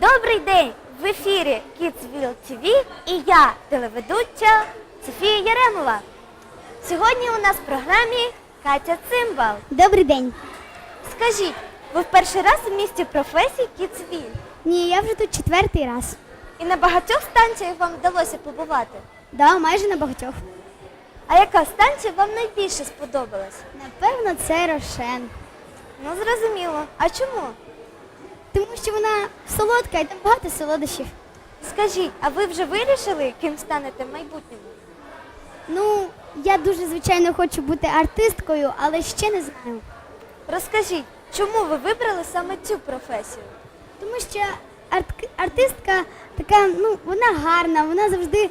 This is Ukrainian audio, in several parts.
Добрий день! В ефірі Kidsville TV і я, телеведуча Софія Яремова. Сьогодні у нас в програмі Катя Цимбал. Добрий день. Скажіть, ви в перший раз у місті професій Kidsville? Ні, я вже тут четвертий раз. І на багатьох станціях вам вдалося побувати. Да, майже на багатьох. А яка станція вам найбільше сподобалась? Напевно, це Рошен. Ну, зрозуміло. А чому? Що вона солодка і там багато солодощів. Скажіть, а ви вже вирішили, ким станете в майбутньому? Ну, я дуже, звичайно, хочу бути артисткою, але ще не знаю. Розкажіть, чому ви вибрали саме цю професію? Тому що арт- артистка така, ну, вона гарна, вона завжди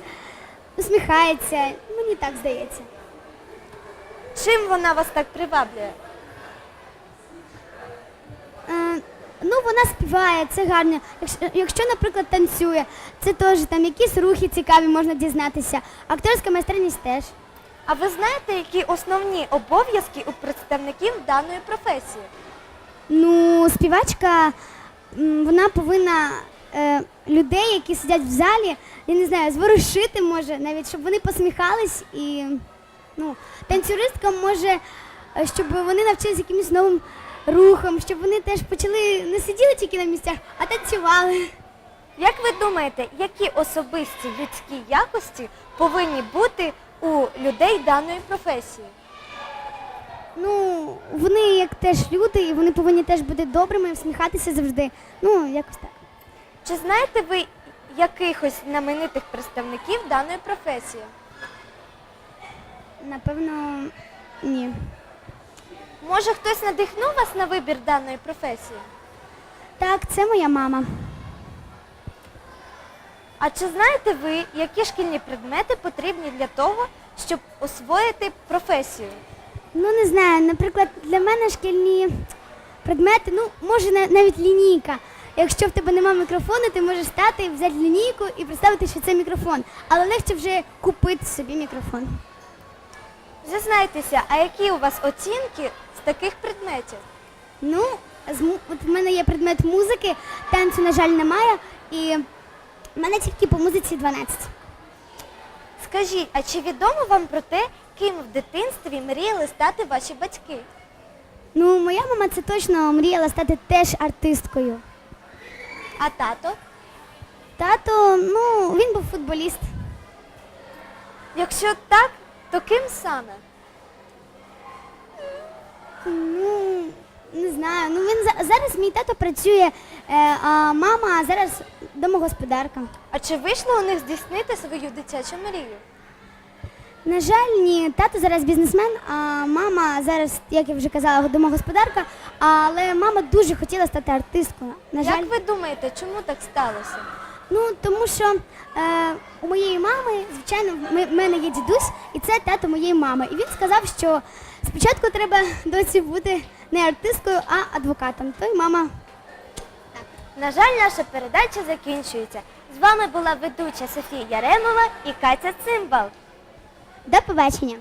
усміхається. Мені так здається. Чим вона вас так приваблює? Вона співає, це гарно. Якщо, якщо, наприклад, танцює, це теж там якісь рухи цікаві можна дізнатися. Акторська майстерність теж. А ви знаєте, які основні обов'язки у представників даної професії? Ну, співачка, вона повинна е, людей, які сидять в залі, я не знаю, зворушити може, навіть щоб вони посміхались і ну, танцюристка може, е, щоб вони навчилися якимось новим рухом, щоб вони теж почали не сиділи тільки на місцях, а танцювали. Як ви думаєте, які особисті людські якості повинні бути у людей даної професії? Ну, вони як теж люди, і вони повинні теж бути добрими, всміхатися завжди. Ну, якось так. Чи знаєте ви якихось знаменитих представників даної професії? Напевно, ні. Може, хтось надихнув вас на вибір даної професії? Так, це моя мама. А чи знаєте ви, які шкільні предмети потрібні для того, щоб освоїти професію? Ну, не знаю, наприклад, для мене шкільні предмети, ну, може навіть лінійка. Якщо в тебе немає мікрофону, ти можеш стати, взяти лінійку і представити, що це мікрофон. Але легше вже купити собі мікрофон. Зізнайтеся, а які у вас оцінки таких предметів? Ну, з му- от в мене є предмет музики, танцю, на жаль, немає, і в мене тільки по музиці 12. Скажіть, а чи відомо вам про те, ким в дитинстві мріяли стати ваші батьки? Ну, моя мама це точно мріяла стати теж артисткою. А тато? Тато, ну, він був футболіст. Якщо так, то ким саме? Ну, не знаю. Ну він зараз мій тато працює, е, а мама зараз домогосподарка. А чи вийшло у них здійснити свою дитячу мрію? На жаль, ні, тато зараз бізнесмен, а мама зараз, як я вже казала, домогосподарка. Але мама дуже хотіла стати артисткою. На жаль, Як ви думаєте, чому так сталося? Ну тому що е, у моєї мами, звичайно, в мене є дідусь, і це тато моєї мами. І він сказав, що спочатку треба доці бути не артисткою, а адвокатом. То й мама На жаль, наша передача закінчується. З вами була ведуча Софія Яремова і Катя Цимбал. до побачення.